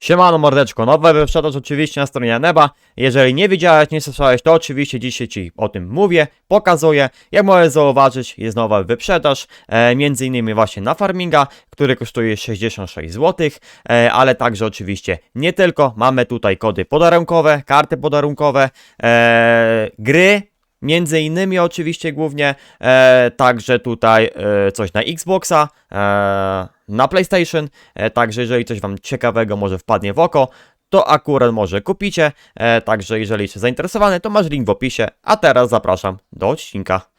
Siemano mordeczko, nowe wyprzedaż oczywiście na stronie Neba. Jeżeli nie widziałeś, nie słyszałeś, to oczywiście dzisiaj Ci o tym mówię, pokazuję. Jak możesz zauważyć, jest nowa wyprzedaż, e, między innymi właśnie na Farminga, który kosztuje 66 zł, e, ale także oczywiście nie tylko. Mamy tutaj kody podarunkowe, karty podarunkowe, e, gry, Między innymi oczywiście głównie e, także tutaj e, coś na Xboxa, e, na PlayStation, e, także jeżeli coś Wam ciekawego może wpadnie w oko, to akurat może kupicie, e, także jeżeli jesteś zainteresowany, to masz link w opisie, a teraz zapraszam do odcinka.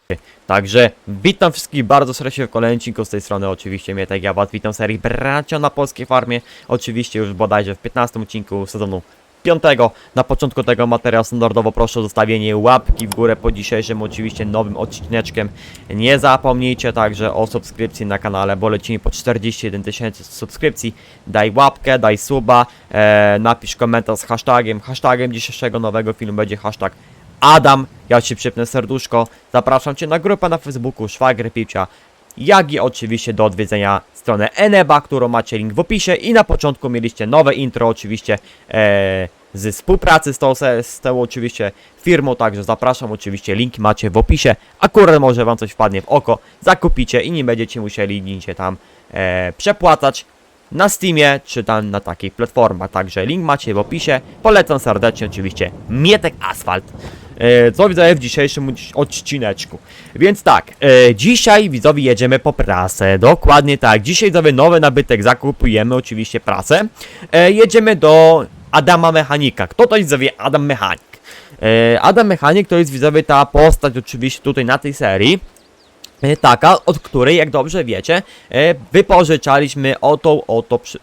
Także witam wszystkich bardzo serdecznie w kolejnym odcinku. Z tej strony, oczywiście mnie tak ja was witam serii Bracia na Polskiej Farmie, oczywiście już bodajże w 15 odcinku sezonu piątego. Na początku tego materiału standardowo proszę o zostawienie łapki w górę po dzisiejszym oczywiście nowym odcineczkiem. Nie zapomnijcie także o subskrypcji na kanale, bo lecimy po 41 tysięcy subskrypcji. Daj łapkę, daj suba, e, napisz komentarz z hashtagiem. Hashtagiem dzisiejszego nowego filmu będzie hashtag Adam. Ja ci przypnę serduszko. Zapraszam cię na grupę na Facebooku Szwagry Pipcia jak i oczywiście do odwiedzenia stronę Eneba, którą macie link w opisie. I na początku mieliście nowe intro oczywiście e, z współpracy z tą, z tą oczywiście firmą, także zapraszam oczywiście, link macie w opisie, akurat może wam coś wpadnie w oko, zakupicie i nie będziecie musieli nigdzie tam e, przepłacać na Steamie czy tam na takich platformach, także link macie w opisie, polecam serdecznie oczywiście Mietek Asfalt. E, co widzowie w dzisiejszym odci- odcineczku. Więc tak, e, dzisiaj widzowie jedziemy po prasę, dokładnie tak. Dzisiaj widzowie nowy nabytek zakupujemy, oczywiście prasę. E, jedziemy do Adama Mechanika. Kto to jest widzowie Adam Mechanik? Adam Mechanik to jest widzowie ta postać oczywiście tutaj na tej serii. Taka, od której, jak dobrze wiecie, wypożyczaliśmy oto, oto, przy,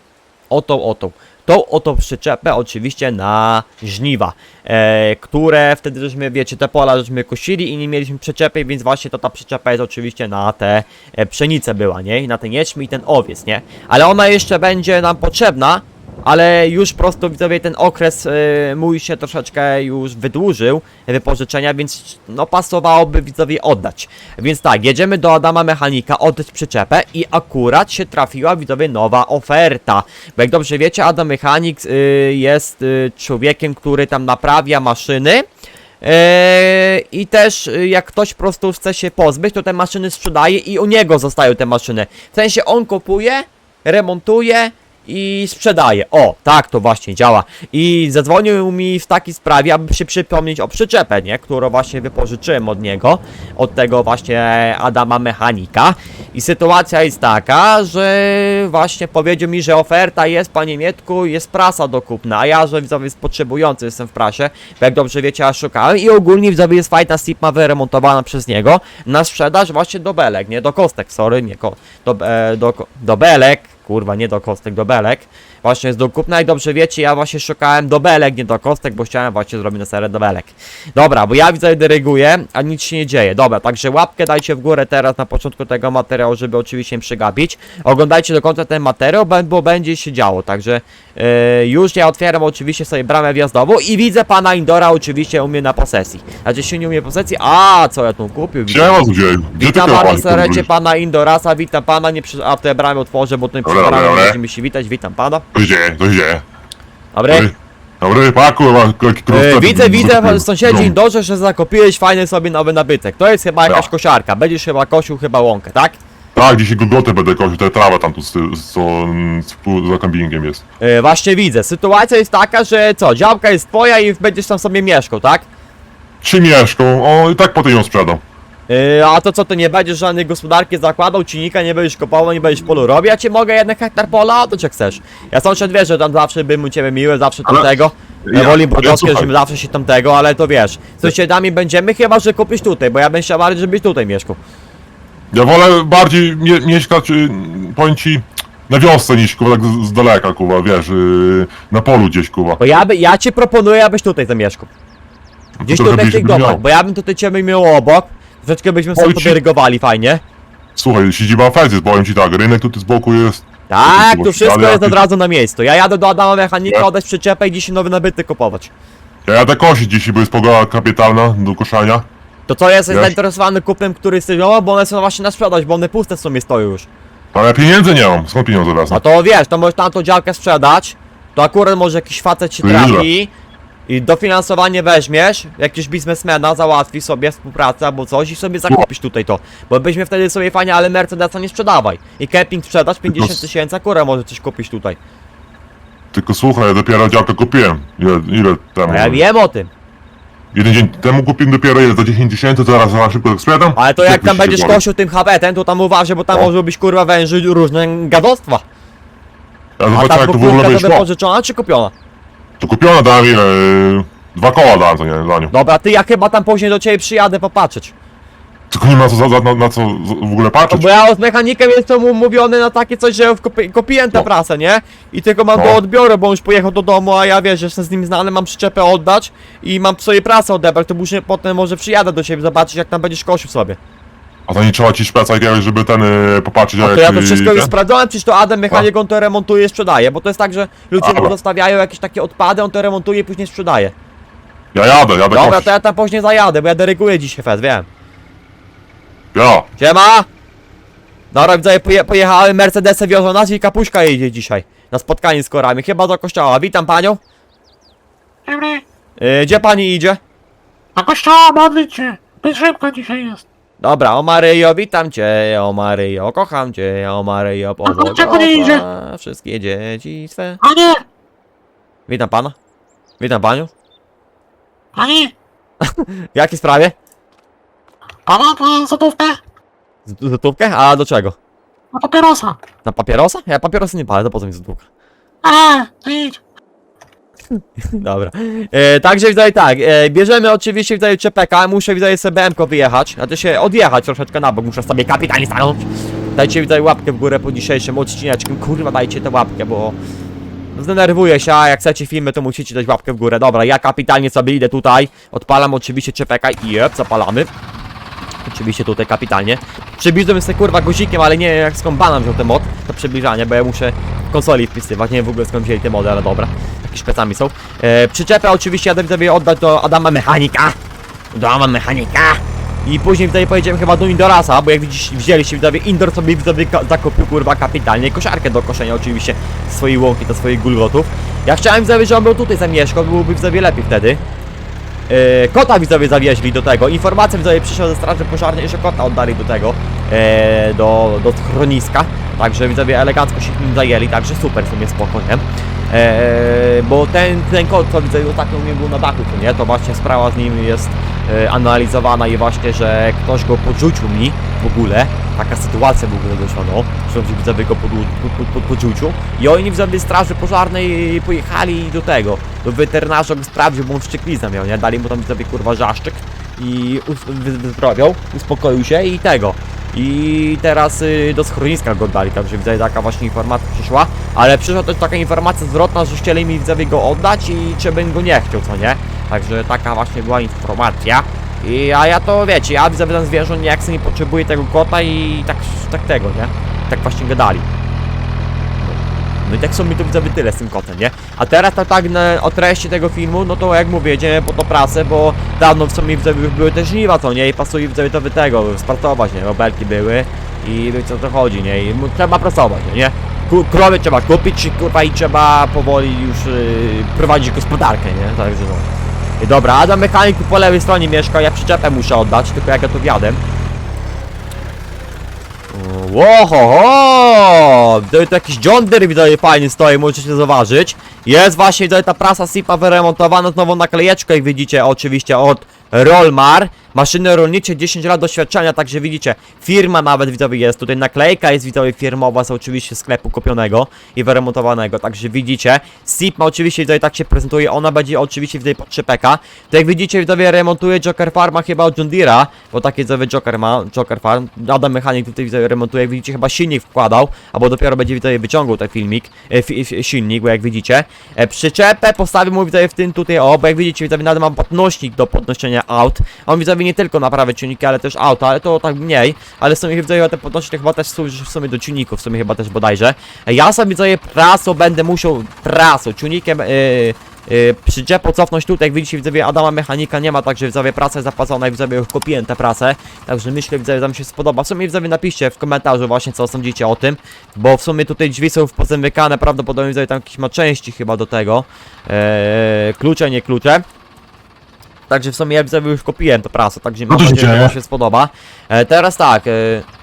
oto, oto, tą oto przyczepę oczywiście na żniwa, e, które wtedy żeśmy, wiecie, te pola żeśmy kosili i nie mieliśmy przyczepy, więc właśnie to ta przyczepa jest oczywiście na te e, pszenice była, nie? I na ten jeczmi i ten owiec, nie? Ale ona jeszcze będzie nam potrzebna, ale już prosto widzowie ten okres y, mój się troszeczkę już wydłużył wypożyczenia, więc no pasowałoby widzowie oddać. Więc tak, jedziemy do Adama Mechanika, oddać przyczepę i akurat się trafiła widzowie nowa oferta. Bo jak dobrze wiecie, Adam Mechanik y, jest y, człowiekiem, który tam naprawia maszyny. Eee, I też y, jak ktoś po prostu chce się pozbyć, to te maszyny sprzedaje i u niego zostają te maszyny. W sensie on kupuje, remontuje i sprzedaje. O, tak to właśnie działa. I zadzwonił mi w takiej sprawie, aby się przypomnieć o przyczepę, nie? Którą właśnie wypożyczyłem od niego, od tego właśnie Adama Mechanika. I sytuacja jest taka, że właśnie powiedział mi, że oferta jest, panie Mietku, jest prasa do kupna, a ja, że widzowie jest potrzebujący jestem w prasie, bo jak dobrze wiecie, ja szukałem i ogólnie widzowie jest fajna Sigma wyremontowana przez niego na sprzedaż właśnie do belek, nie do kostek, sorry, nie ko do, e, do, do belek, kurwa, nie do kostek, do belek. Właśnie jest do kupna, jak dobrze wiecie, ja właśnie szukałem do belek, nie do kostek, bo chciałem właśnie zrobić na serię do belek. Dobra, bo ja widzę dyryguję, a nic się nie dzieje. Dobra, także łapkę dajcie w górę teraz na początku tego materiału, żeby oczywiście nie przegapić. Oglądajcie do końca ten materiał, bo- będzie się działo, także yy, już ja otwieram oczywiście sobie bramę wjazdową i widzę pana Indora oczywiście u mnie na posesji. Znaczy się nie umie posesji, a co ja tu kupił? Witam kurwa, bardzo serdecznie pana Indorasa, witam pana, nie przy... a te bramy otworzę, bo tutaj Dobra, bramie dobra. będziemy się witać, witam pana. Dzieje, co się dzieje? Dobry. Dobry, dobry, pa kurwa, jaki E, widzę, widzę, No. sąsiedzi Indorze, że zakopiłeś fajny sobie nowy nabytek. To jest chyba jakaś Ja. kosiarka, będziesz chyba kosił chyba łąkę, tak? Tak, dzisiaj gogotę będę kosił, tę trawę tam tu z, z, z, za kempingiem jest. E, właśnie widzę, sytuacja jest taka, że co, działka jest twoja i będziesz tam sobie mieszkał, tak? Trzy mieszką, o i tak potem ją sprzedam. E, a to co, ty nie będziesz żadnej gospodarki zakładał, cinika nie będziesz kopował, nie będziesz polu robił, ja ci mogę jeden hektar pola, to czy chcesz. Ja sąsiad wie, że tam zawsze bym u ciebie miły, zawsze Ale- tamtego. Ja- woli brodowskie, żebym zawsze się tamtego, ale to wiesz, z sąsiadami będziemy chyba, że kupisz tutaj, bo ja bym się bardziej, żebyś tutaj mieszkał. Ja wolę bardziej mie mieszkać, y, powiem ci, na wiosce niż kurwa tak z, z daleka, kurwa, wiesz, y, na polu gdzieś, kurwa. Bo ja, by, ja ci proponuję, abyś tutaj zamieszkał. Gdzieś tutaj w tych domach, bo ja bym tutaj ciebie miał obok, troszeczkę byśmy sobie Oj, ci- fajnie. Słuchaj, siedziba Fez jest, powiem ci tak, rynek tutaj z boku jest. Tak, tu tu wszystko jest od razu na miejscu. Ja jadę do Adama Mechanika, Ja- oddać przyczepę i dzisiaj nowy nabytek kupować. Ja jadę kosić dzisiaj, bo jest pogoda kapitalna do koszenia. To co, jesteś Wiesz? zainteresowany kupnem, który jesteś, o, bo one są właśnie na sprzedaż, bo one puste w sumie stoją już. Ale ja pieniędzy nie mam, skąd pieniądze wezmę? No to wiesz, to możesz tam tą działkę sprzedać, to akurat może jakiś facet ci Ile? trafi i dofinansowanie weźmiesz, jakiegoś biznesmena załatwi sobie współpracę albo coś i sobie zakupisz tutaj to. Bo byśmy wtedy sobie fajnie, ale Mercedesa nie sprzedawaj. I kemping sprzedasz 50 s- tysięcy, akurat może coś kupić tutaj. Tylko słuchaj, ja dopiero działkę kupiłem. Ile, ile temu? No ja wiem o tym. Jeden dzień temu kupiłem dopiero ile, za 10 tysięcy, zaraz za szybko tak sprzedam. Ale to jak tam będziesz kosił tym habetem, to tam uważaj, bo tam O. może być kurwa węży różne gadostwa. Ja A ta jak to w ogóle wyszło. wypożyczona czy kupiona? To kupione dałem ile? Dwa koła dałem za nie, za nią. Dobra, ty ja chyba tam później do ciebie przyjadę popatrzeć. Tylko nie ma co, za, za, na, na co z- w ogóle patrzeć. Bo ja z mechanikiem jestem umówiony na takie coś, że kupi, kupiłem tę No. prasę, nie? I tylko mam No. do odbioru, bo on już pojechał do domu, a ja wiesz, jestem z nim znany, mam przyczepę oddać i mam sobie prasę odebrać, to później potem może przyjadę do ciebie zobaczyć jak tam będziesz kosił sobie. A to nie trzeba ci szpeca jakiegoś, żeby ten y, popatrzeć A jak... to ja to wszystko już sprawdzałem, przecież to Adam mechanik on to remontuje i sprzedaje, bo to jest tak, że ludzie mu Dobra. zostawiają jakieś takie odpady, on to remontuje i później sprzedaje. Ja jadę, jadę Dobra, kosić. to ja tam później zajadę, bo ja deryguję dzisiaj fest, wiem. Ja. Siema! Dobra, widzę, poje, pojechałem, Mercedesy wiozą nas i kapuśka jedzie dzisiaj. Na spotkanie z korami, chyba do kościoła. Witam panią. Dobry. Yy, gdzie pani idzie? Na kościoła modlić się. Pielgrzymka dzisiaj jest. Dobra, o Maryjo, witam cię, o Maryjo, kocham cię, o Maryjo, pobłogosław wszystkie dzieci swe. A nie, Witam pana. Witam panią. a nie. W jakiej sprawie? Pana pan złotówkę Z- Złotówkę? A do czego? na papierosa. Na papierosa? Ja papierosy nie palę, to po co mi złotówka? A, to idź. Dobra. E, także widzę tak, e, bierzemy oczywiście widzę czepeka, muszę widzę sobie BM-ko wyjechać, znaczy się odjechać troszeczkę na bok, muszę sobie kapitalnie stanąć. Dajcie widzę łapkę w górę po dzisiejszym odcineczku, kurwa dajcie tę łapkę, bo zdenerwuję się, a jak chcecie filmy to musicie dać łapkę w górę. Dobra, ja kapitalnie sobie idę tutaj, odpalam oczywiście czepeka i jeb, zapalamy. Oczywiście tutaj kapitalnie. Przybliżyłem sobie kurwa guzikiem, ale nie wiem jak skąd banan wziął ten mod, to przybliżanie, bo ja muszę w konsoli wpisywać, nie wiem w ogóle skąd wzięli te mody, ale dobra. Takie szpecami są. E, przyczepę oczywiście jadę sobie oddać do Adama Mechanika. Adama Mechanika. I później tutaj pojedziemy chyba do Indorasa, bo jak widzicie, wzięliście widzowie, Indor sobie widzowie zakupił kurwa kapitalnie kosiarkę do koszenia oczywiście swojej łąki, do swoich gulgotów. Ja chciałem widzowie, że on był tutaj zamieszkał, byłoby widzowie lepiej wtedy. E, kota widzowie zawieźli do tego. Informacja widzowie przyszła ze straży pożarnej, że kota oddali do tego, e, do, do schroniska. Także widzowie elegancko się nim zajęli, także super w sumie spokojnie. E, bo ten, ten kot, co widzę ostatnio u mnie był na dachu, to nie? To właśnie sprawa z nim jest e, analizowana i właśnie, że ktoś go podrzucił mi w ogóle. Taka sytuacja w ogóle doszła, no. Że widzowie go pod, pod, pod, podrzucił. I oni widzowie straży pożarnej pojechali do tego, do weterynarza go sprawdził, bo on wścieklizna miał, nie? Dali mu tam widzowie kurwa zaszczyk i wyzdrowiał, uspokoił się i tego. I teraz y, do schroniska go oddali, także widzę taka właśnie informacja przyszła, ale przyszła też taka informacja zwrotna, że chcieli mi widzowie go oddać i czy bym go nie chciał, co nie? Także taka właśnie była informacja. I, a ja to wiecie, ja widzowie ten zwierząt nie chcę, nie potrzebuję tego kota i tak, tak tego, nie? Tak właśnie gadali. No i tak są mi tu widzowie tyle z tym kotem, nie? A teraz to tak na, o treści tego filmu, no to jak mówię, jedziemy po to pracę, bo dawno w sumie widzowie już były te żniwa, co nie? I pasuje widzowie to wy tego, startować, nie? Obelki były i wiecie o co chodzi, nie? I trzeba pracować, nie? Krowy trzeba kupić kurwa i trzeba powoli już yy, prowadzić gospodarkę, nie? Także no. I dobra, Adam mechanik tu po lewej stronie mieszka, ja przyczepę muszę oddać, tylko jak ja to wjadę. Łohoho! Widzę, tu jakiś John Deere widzę fajnie stoi, możecie zauważyć. Jest właśnie widzę, ta prasa SIPA wyremontowana z nową naklejeczką, jak widzicie, oczywiście od Rolmar. Maszyny rolnicze, 10 lat doświadczenia, także widzicie, firma nawet widzowie jest, tutaj naklejka jest widzowie firmowa z oczywiście sklepu kupionego i wyremontowanego, także widzicie, SIP ma oczywiście widzowie tak się prezentuje, ona będzie oczywiście widzowie pod szepeka. To jak widzicie widzowie remontuje Joker Farma chyba od John bo taki widzowie Joker ma, Joker Farm, Adam Mechanik tutaj widzowie remontuje, jak widzicie chyba silnik wkładał, albo dopiero będzie widzowie wyciągał ten filmik, e, fi, fi, silnik, bo jak widzicie, e, przyczepę postawił mu widzowie w tym tutaj, o, bo jak widzicie widzowie nawet mam podnośnik do podnoszenia aut, on widzowie nie tylko naprawia silniki, ale też auta, ale to tak mniej, ale w sumie widzowie te podnośniki chyba też służy w sumie do silników, w sumie chyba też bodajże. Ja sobie widzowie prasą będę musiał, prasą, ciunikiem, yy, Yy, cofnąć tutaj, jak widzicie widzowie Adama Mechanika nie ma, także widzowie praca jest zapłacona i widzowie już kupiłem tę pracę, także myślę widzowie, że wam się spodoba. W sumie widzowie napiszcie w komentarzu właśnie co sądzicie o tym, bo w sumie tutaj drzwi są pozamykane, prawdopodobnie widzowie tam jakieś ma części chyba do tego, yy, klucze, nie klucze. Także w sumie ja widzowie już kupiłem tę pracę, także mam to się nadzieję, że dzieje. wam się spodoba. E, teraz tak, e,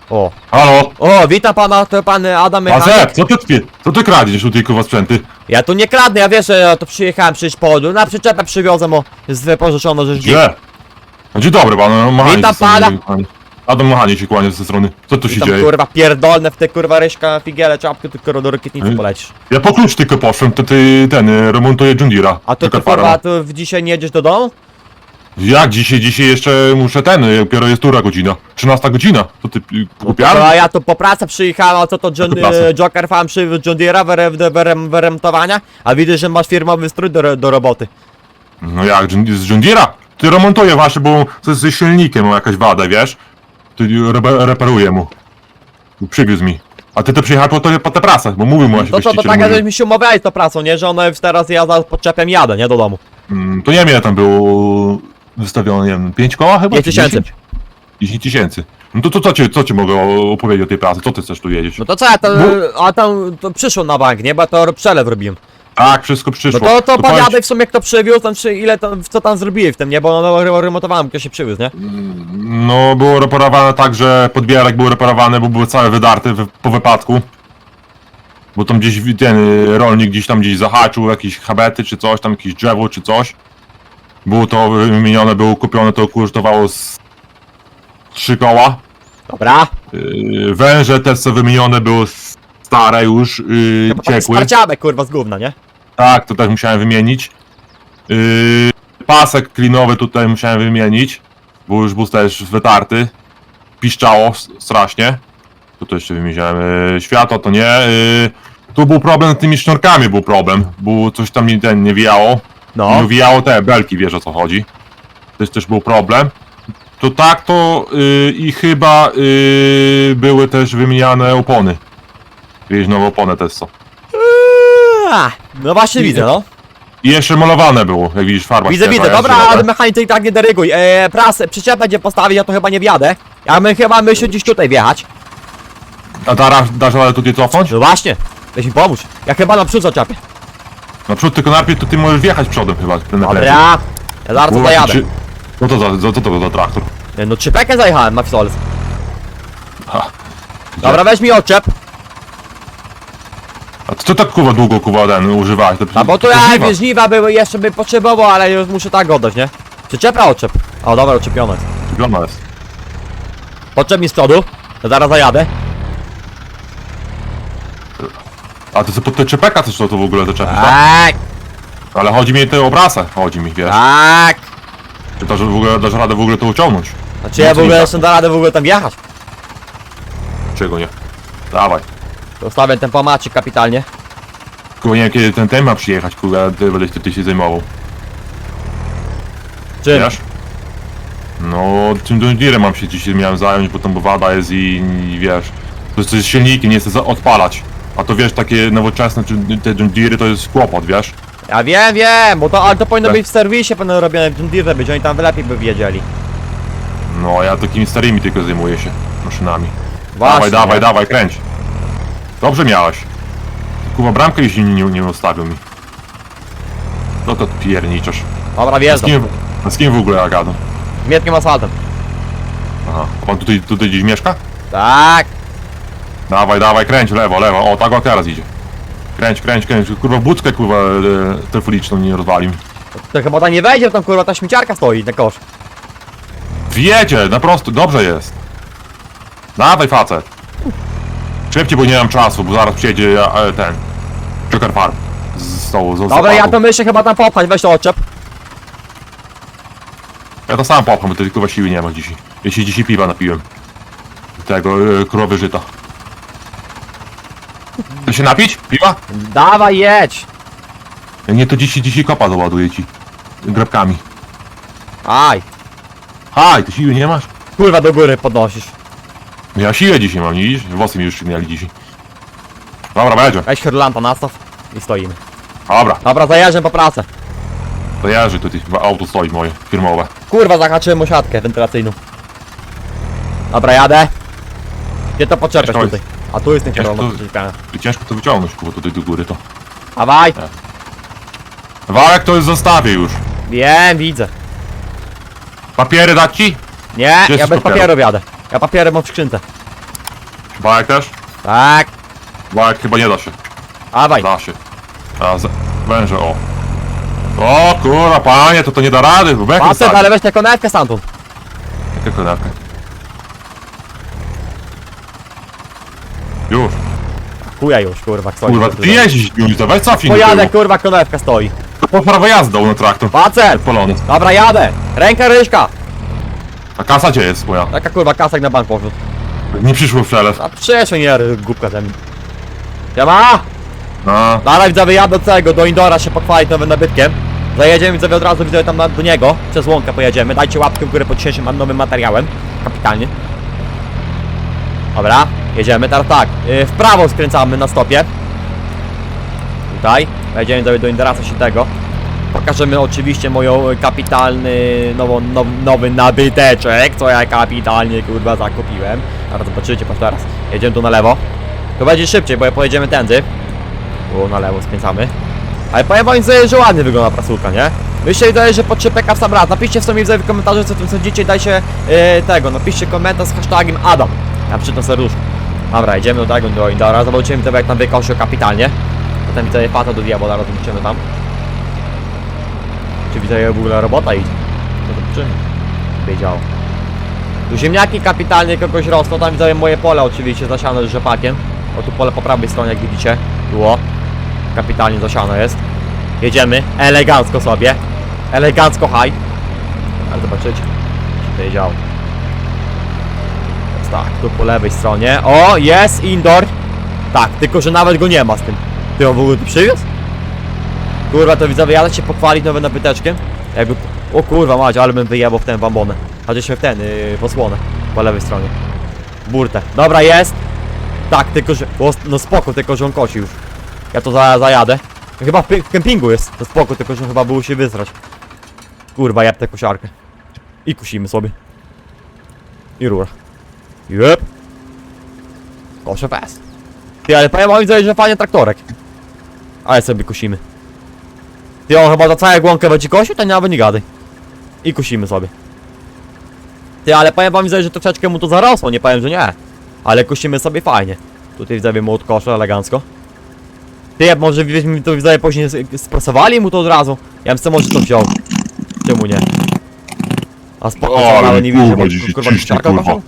o, Halo? o, witam pana, to pan Adam Mechanik. Pazek, co ty, twie- co ty kradziesz tutaj kurwa sprzęty? Ja tu nie kradnę, ja wiesz, że ja tu przyjechałem przecież po na przyczepę przywiozłem, o, z wypożyczono, że Gdzie? No, Dzień dobry panu, Machani Witam pana. Adam Machani się kłania ze strony. Co tu się tam dzieje? kurwa pierdolne w te kurwa ryśka, figiele, czapkę, ty kurwa do rakietnicy Ej. polecisz. Ja po klucz tylko poszłem, to ty ten, y, remontuję John Deere'a. A to ty kurwa, tu w dzisiaj nie jedziesz do domu? Jak dzisiaj, dzisiaj jeszcze muszę ten, dopiero jest która godzina? 13 godzina. To ty To kupiarem? a ja tu po pracy przyjechałem, a co to John, e, Joker Farm przywiózł John Deere'a wyrem- wyremontowania? A widzę, że masz firmowy strój do, do roboty. No jak, z John Deere'a? Ty remontuję właśnie, bo ze, ze silnikiem ma jakaś wadę, wiesz? Ty re, reperuję mu. Przywiózł mi. A ty to przyjechałeś po, to, po tę pracę, bo mówił mu właśnie To to właściciel, tak jakbyśmy się umawiali z tą pracą, nie? Że ona już teraz ja za podczepem jadę, nie? Do domu. Mm, To nie wiem tam było wystawione, nie wiem, 5 koła chyba? 5 czy tysięcy. 10? 10 tysięcy. No to, to co, ci, co ci mogę opowiedzieć o tej pracy? Co ty chcesz tu wiedzieć? No to co, ja to, Bo- a tam to przyszło na bank, nie? Bo ja to przelew robiłem. Tak, wszystko No przyszło. to, to powiem powiadaj w sumie kto przywiózł, tam, czy ile tam, co tam zrobili w tym, nie? Bo no, remontowałem, kto się przywiózł, nie? No, było reparowane tak, że podbierak był reparowany, bo był cały wydarty wy- po wypadku. Bo tam gdzieś wi- ten y, rolnik gdzieś tam gdzieś zahaczył jakieś habety czy coś, tam jakieś drzewo czy coś. Było to wymienione, było kupione, to kosztowało z trzy koła. Dobra. Yy, Węże też co wymienione były stare już, yy, Chyba ciekły. sparciabek, kurwa, z gówna, nie? Tak, to też musiałem wymienić. Yy, pasek klinowy tutaj musiałem wymienić, bo już był też wytarty. Piszczało s- strasznie. Tu to jeszcze wymieniałem. Yy, światło to nie. Yy, tu był problem z tymi sznurkami, był problem. Było coś tam mi ten nie wijało. No. Nie wijało te belki, wiesz o co chodzi. To też był problem. To tak to yy, i chyba yy, były też wymieniane opony. Wiesz, nowe opony też. A, No właśnie widzę, no. I jeszcze malowane było, jak widzisz, farba Widzę, świeża, widzę, jest dobra, ale mechanik, ty i tak nie deryguj. Eee, prasę, przyczepę gdzie postawić, ja to chyba nie wjadę. Ja my chyba myślę gdzieś tutaj wjechać. A dasz, dasz radę tutaj cofnąć? No właśnie, weź mi pomóż. Ja chyba na przód zaczepię. Naprzód tylko najpierw to ty możesz wjechać przodem chyba. Ten na plecy. Dobra, ja zaraz Bo zajadę. czy- No to za, za, co to za traktor? Nie, No trzypekę zajechałem, Maxoles. Ha. Dobra, weź mi odczep. A co tak kuwa długo kuwa ten używałeś? To, A bo tu ja żniwa. żniwa były, jeszcze by potrzebował, ale już muszę tak oddać, nie? Przyczepa odczep. O, dobra, odczepione jest. Wygląda jest. Odczep mi z przodu, zaraz zajadę. A to co pod te czepeka też to, to w ogóle to czepisz, tak? Tak, Ale chodzi mi te obrasę, chodzi mi, wiesz. tak. Czy to, że w ogóle dasz radę w ogóle to uciągnąć? Znaczy ja w ogóle jeszcze da radę w ogóle tam wjechać. Czego nie? Dawaj. To Ustawię ten pomacik kapitalnie. Kurwa nie wiem kiedy ten ten ma przyjechać, kurwa, ty będziesz ty, ty się zajmował. Czym? Wiesz? No, tym Deere mam się dzisiaj miałem zająć, bo tam wada jest i, i wiesz, to jest, to jest silniki, nie chcę za- odpalać. A to wiesz, takie nowoczesne czy te John Deere to jest kłopot, wiesz? Ja wiem, wiem, bo to, ale to powinno Tak. być w serwisie pewno robione w John Deere być, oni tam lepiej by wiedzieli. No, ja takimi starymi tylko zajmuję się maszynami. Właśnie, dawaj, dawaj, dawaj, kręć. Dobrze miałeś. Kurwa, bramkę już nie, nie, nie ustawił mi. No to pierniczasz. Dobra, Z wjeżdżam. kim, z kim w ogóle ja gadam? Mietkiem asfaltem. Aha, a pan tutaj, tutaj gdzieś mieszka? Tak. Dawaj, dawaj, kręć, lewo, lewo. O, tak o teraz idzie. Kręć, kręć, kręć. Kurwa, budkę, kurwa, e, telefoniczną nie rozwali mi. To chyba tam nie wejdzie, tam kurwa ta śmieciarka stoi na kosz. Wjedzie, na prostu, dobrze jest. Dawaj, facet. Szybciej, bo nie mam czasu, bo zaraz przyjedzie e, ten... Joker Farm. Z stołu, z Dobra, zapachu. ja to myślę chyba tam popchać, weź to odczep. Ja to sam popcham, bo kurwa siły nie ma dzisiaj. Się dzisiaj piwa napiłem. Tego, e, krowy żyta. Chce się napić? Piwa? Dawaj, jedź. Nie, to dzisiaj, dzisiaj kopa załaduję ci. Grabkami. Aj. Haj, ty siły nie masz? Kurwa do góry podnosisz. Ja siłę dzisiaj mam, nie widzisz? Włosy mi już szczygnęli dzisiaj. Dobra, będzie. Weź hyrlanta nastaw i stoimy. Dobra. Dobra, zajeżdżam po pracę. To jeżdżę tutaj, chyba auto stoi moje, firmowe. Kurwa, zahaczyłem o siatkę wentylacyjną. Dobra, jadę. Gdzie to poczepiasz tutaj? A tu jest Ciężko I ciężko to wyciągnąć, kurwa, tutaj do góry to. Dawaj! Walek to już zostawię już. Wiem, widzę. Papiery dać ci? Nie, ja bez papieru? papierów jadę. Ja papiery mam w skrzynce. Walek też? Tak, Walek chyba nie da się. dawaj. Da się. A, z... węże, o. O kurwa, panie, to to nie da rady, bo Facet, ale weź tę konewkę stamtąd. Jaką konewkę? Już. Chuja już, kurwa, stoi. Kurwa, ty jeździsz, już, to weź cofnij do Pojadę, tyłu. kurwa, konewka stoi. To po prawo jazdą na traktor. Facet! Polony. Dobra, jadę. Ręka, ryżka. A kasa gdzie jest moja? Taka kurwa kasek na bank poszedł. Nie przyszło w przelew. A przyszły nie, głupka ze mnie. Siema! A, Dalej widzę wyjadę do tego, do Indora się pochwalić nowym nabytkiem. Zajedziemy widzę od razu widzę tam na, do niego, przez łąkę pojedziemy. Dajcie łapkę w górę pod dzisiejszym nowym materiałem. Kapitalnie. Dobra, jedziemy. Teraz tak, yy, w prawo skręcamy na stopie. Tutaj. Wejdziemy do Indora coś tego. Pokażemy oczywiście moją y, kapitalny, nowo, now, nowy nabyteczek, co ja kapitalnie kurwa zakupiłem. Teraz zobaczycie, patrz teraz. Jedziemy tu na lewo. To będzie szybciej, bo pojedziemy tędy. Tu na lewo skręcamy. Ale powiem wam, że ładnie wygląda prasulka, nie? Myślę, że że pod szybeka w sam raz. Napiszcie w sobie w komentarzu, co tym sądzicie. Dajcie e, tego, napiszcie komentarz z hashtagiem Adam. Ja przy to serduszko. Dobra, idziemy do tego, do Indora. Zobaczymy to jak tam wykosił kapitalnie. Potem widzę pata do diabła, zaraz zobaczymy tam. Czy widzę w ogóle robota idzie? No zobaczymy. Wiedział. Tu ziemniaki kapitalnie kogoś rosną, tam widzę moje pole oczywiście zasiane rzepakiem. O tu pole po prawej stronie jak widzicie. Tu o. Kapitalnie zasiane jest. Jedziemy, elegancko sobie. Elegancko high. Ale zobaczycie. Teraz tak, tu po lewej stronie. O, jest indoor. Tak, tylko że nawet go nie ma z tym. Ty on w ogóle tu przywiózł? Kurwa, to widzowie, jadę się pochwalić nowym nabyteczkiem. Jakby... O kurwa mać, ale bym wyjebał w ten bambonę. Chociaż w ten, yy, posłonę. Po lewej stronie. Burtę. Dobra, jest. Tak, tylko że... O, no spoko, tylko że on kosi już. Ja to za, zajadę. Chyba w, w kempingu jest. To spoko, tylko że chyba było się wysrać. Kurwa, jeb tę kosiarkę. I kusimy sobie. I rura. Jep. Koszę fest. Ty, ale powiem wam, widzę, że fajnie traktorek. Ale sobie kusimy. Ty, on chyba za całą głąkę będzie kosił, to nawet nie gadaj. I kusimy sobie. Ty, ale powiem wam, widzę, że troszeczkę mu to zarosło, nie powiem, że nie. Ale kusimy sobie fajnie. Tutaj widzę mu od kosza elegancko. Ty, może byśmy to widzę później sprasowali mu to od razu. Ja bym sobie może to wziął. Czemu nie? A spoko, ale nie widzisz, kurwa bo dzisiaj kurwa ciśnie, kosiarka kurwa. koszą?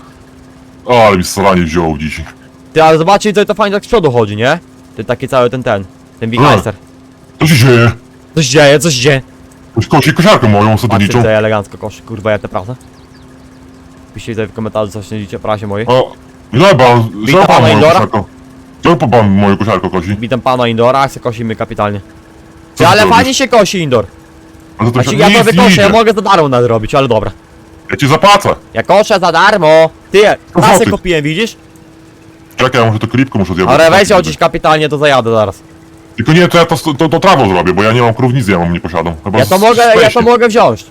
O, ale mi staranie wziął dzisiaj. Ty, ale zobaczcie, co to fajnie tak z przodu chodzi, nie? Ty taki cały ten, ten. Ten Big. Meister. Co się dzieje? Coś dzieje, coś dzieje. Ktoś kosi kosiarkę moją Patrzcie, sadowniczą. co elegancko koszy, kurwa, jak to prawda? Piszcie tutaj w komentarzu, co śledzicie o prasie mojej. O, ile pan, Witam co pan pana moją Indora. kosiarkę? Co pan moją kosiarkę kosi? Witam pana Indora, se kosimy kapitalnie. Co Ty, ale fajnie się kosi Indor. A to, to Znaczy, się ja to nic wykoszę, ja idzie. mogę za darmo nadrobić, ale dobra. Ja ci zapłacę. Ja koszę za darmo. Ty, kasę złotych. kupiłem, widzisz? Czekaj, ja może to klipkę muszę zjadać. Ale weź odciś kapitalnie, to zajadę zaraz. Tylko nie, to ja to, to, to trawą zrobię, bo ja nie mam krów, nic ja mam, nie posiadam. Chyba Ja to z- mogę, ja to mogę wziąć.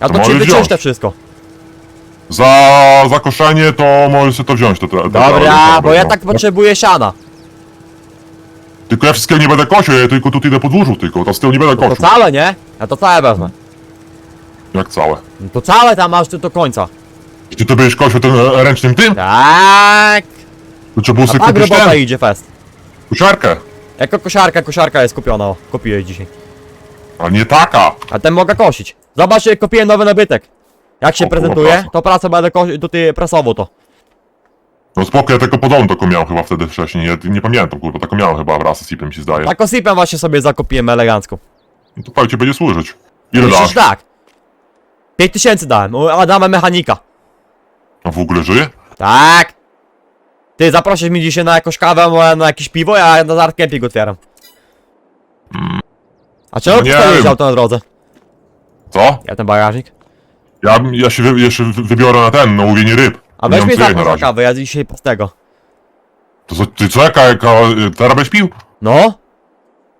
Ja To to ci możesz wziąć. wszystko. Za zakoszenie to możesz sobie to wziąć. To, to, to, Dobra, to- bo ja to- tak potrzebuję siana. Tylko ja wszystkiego nie będę kosił, ja tylko tutaj idę podwórzu tylko, to z tyłu nie będę To kosił. całe, nie? Ja to całe wezmę. Jak całe. No To całe tam masz ty do końca. Czy ty będziesz kosił tym e, ręcznym tym? Tak. To trzeba było A sobie tak kupić robota ten, idzie fest. kosiarkę. Jako kosiarka, kosiarka jest kupiona, o. Kupię jej dzisiaj. A nie taka. A ten mogę kosić. Zobacz, jak kupiłem nowy nabytek. Jak się O, kurwa, prezentuje, prasa. to pracę będę kosi- tutaj prasował to. No spoko, ja tylko podobną taką miałem chyba wtedy wcześniej, ja nie pamiętam kurwa, taką miałem chyba wraz z Sipem mi się zdaje. Tak osipem właśnie sobie zakupiłem elegancko. No to pewnie ci będzie służyć. Ile Myślisz dasz? tak. 5000 dałem, u Adama mechanika. A w ogóle żyje? Tak. Ty zaprosisz mnie dzisiaj na jakąś kawę, na jakieś piwo, ja na Zart Camping otwieram. A czemu nie wiem. auto na drodze? Co? Ja ten bagażnik. Ja, ja się wy, jeszcze wy- wybiorę na ten, na łowienie ryb. A Nie weź mam mnie co jeść zaprosić na kawę, ja dzisiaj z tego. To co, ty co, jaka, jaka, teraz będziesz pił? No,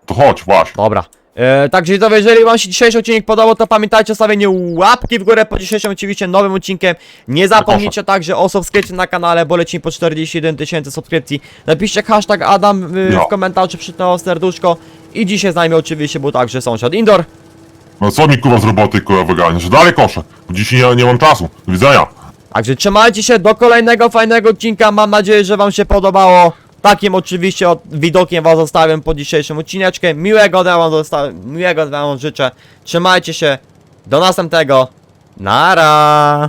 To chodź, właśnie. dobra. E, także jeżeli wam się dzisiejszy odcinek podobał, to pamiętajcie o stawieniu łapki w górę po dzisiejszym oczywiście nowym odcinkiem. Nie zapomnijcie także o subskrypcji na kanale, bo lecimy po 41 tysięcy subskrypcji. Napiszcie hashtag Adam No. w komentarzu, przytnęło serduszko. I dzisiaj z nami oczywiście był także sąsiad Indoor. No co mi kurwa z roboty kurwa wyganiasz? Dalej koszę. Bo dzisiaj nie, nie mam czasu. Do widzenia. Także trzymajcie się do kolejnego fajnego odcinka. Mam nadzieję, że wam się podobało. Takim oczywiście od, widokiem was zostawiam po dzisiejszym odcineczkiem. Miłego dnia wam, miłego dnia wam życzę. Trzymajcie się. Do następnego. Nara.